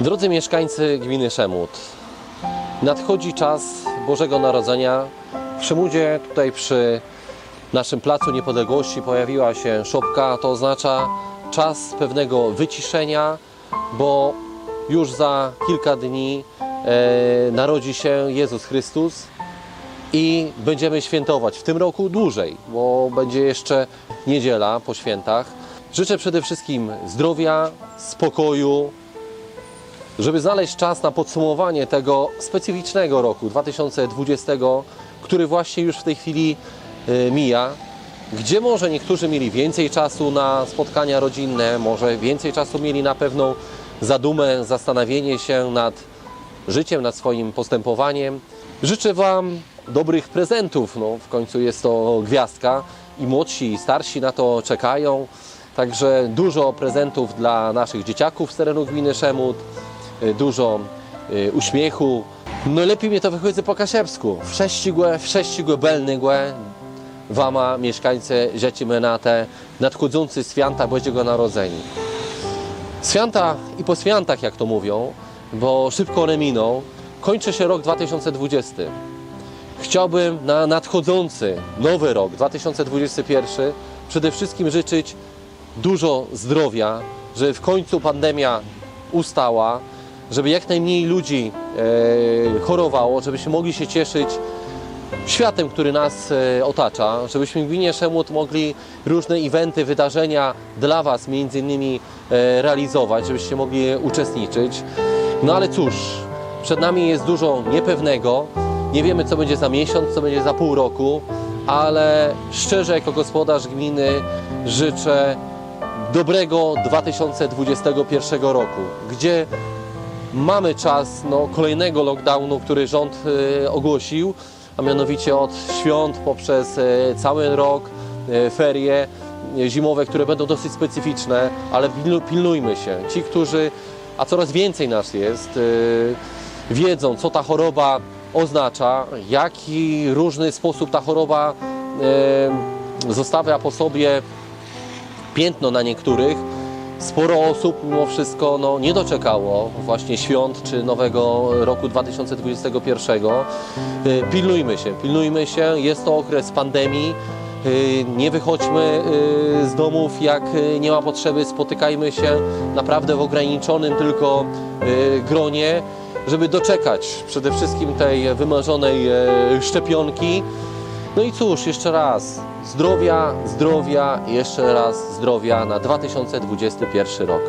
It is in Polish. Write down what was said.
Drodzy mieszkańcy gminy Szemut, nadchodzi czas Bożego Narodzenia. W Szemudzie, tutaj przy naszym Placu Niepodległości pojawiła się szopka. To oznacza czas pewnego wyciszenia, bo już za kilka dni e, narodzi się Jezus Chrystus i będziemy świętować w tym roku dłużej, bo będzie jeszcze niedziela po świętach. Życzę przede wszystkim zdrowia, spokoju, żeby znaleźć czas na podsumowanie tego specyficznego roku 2020, który właśnie już w tej chwili e, mija, gdzie może niektórzy mieli więcej czasu na spotkania rodzinne, może więcej czasu mieli na pewną zadumę, zastanowienie się nad życiem, nad swoim postępowaniem. Życzę Wam dobrych prezentów. No, w końcu jest to gwiazdka i młodsi, i starsi na to czekają. Także dużo prezentów dla naszych dzieciaków z terenu gminy Szemut, y, dużo y, uśmiechu. No lepiej mnie to wychodzi po kasiepsku. Wsześcigłe, wsześcigłe, belnygłe, Wama, mieszkańcy Rzecimy na te nadchodzący święta Bożego Narodzenia. Święta i po świętach, jak to mówią, bo szybko one miną, kończy się rok 2020. Chciałbym na nadchodzący nowy rok 2021 przede wszystkim życzyć dużo zdrowia, żeby w końcu pandemia ustała, żeby jak najmniej ludzi e, chorowało, żebyśmy mogli się cieszyć światem, który nas e, otacza, żebyśmy w gminie Szemut mogli różne eventy, wydarzenia dla Was między innymi e, realizować, żebyście mogli uczestniczyć. No ale cóż, przed nami jest dużo niepewnego. Nie wiemy, co będzie za miesiąc, co będzie za pół roku, ale szczerze, jako gospodarz gminy, życzę dobrego 2021 roku, gdzie mamy czas no, kolejnego lockdownu, który rząd e, ogłosił, a mianowicie od świąt poprzez e, cały rok, e, ferie e, zimowe, które będą dosyć specyficzne, ale pilnu- pilnujmy się. Ci, którzy, a coraz więcej nas jest, e, wiedzą, co ta choroba oznacza, jaki różny sposób ta choroba e, zostawia po sobie piętno na niektórych. Sporo osób mimo wszystko no, nie doczekało właśnie świąt czy nowego roku 2021. Y, Pilnujmy się, pilnujmy się. Jest to okres pandemii. Y, Nie wychodźmy y, z domów, jak nie ma potrzeby. Spotykajmy się naprawdę w ograniczonym tylko gronie, żeby doczekać przede wszystkim tej wymarzonej szczepionki. No i cóż, jeszcze raz zdrowia, zdrowia jeszcze raz zdrowia na 2021 rok.